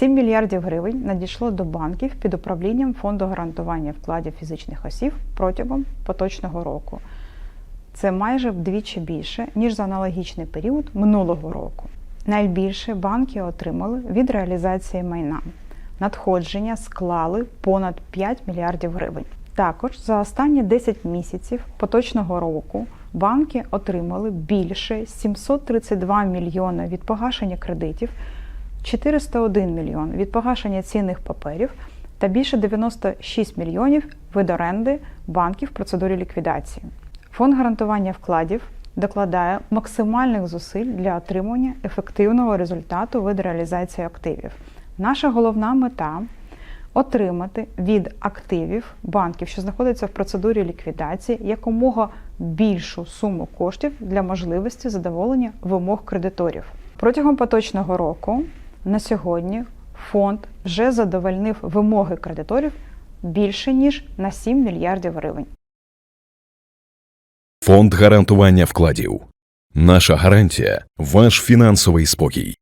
7 мільярдів гривень надійшло до банків під управлінням фонду гарантування вкладів фізичних осіб протягом поточного року. Це майже вдвічі більше, ніж за аналогічний період минулого року. Найбільше банки отримали від реалізації майна. Надходження склали понад 5 мільярдів гривень. Також за останні 10 місяців поточного року банки отримали більше 732 мільйони від погашення кредитів, 401 мільйон від погашення цінних паперів та більше 96 мільйонів від оренди банків в процедурі ліквідації. Фонд гарантування вкладів докладає максимальних зусиль для отримання ефективного результату від реалізації активів. Наша головна мета отримати від активів банків, що знаходяться в процедурі ліквідації, якомога більшу суму коштів для можливості задоволення вимог кредиторів. Протягом поточного року на сьогодні фонд вже задовольнив вимоги кредиторів більше ніж на 7 мільярдів гривень. Фонд гарантування вкладів. Наша гарантія ваш фінансовий спокій.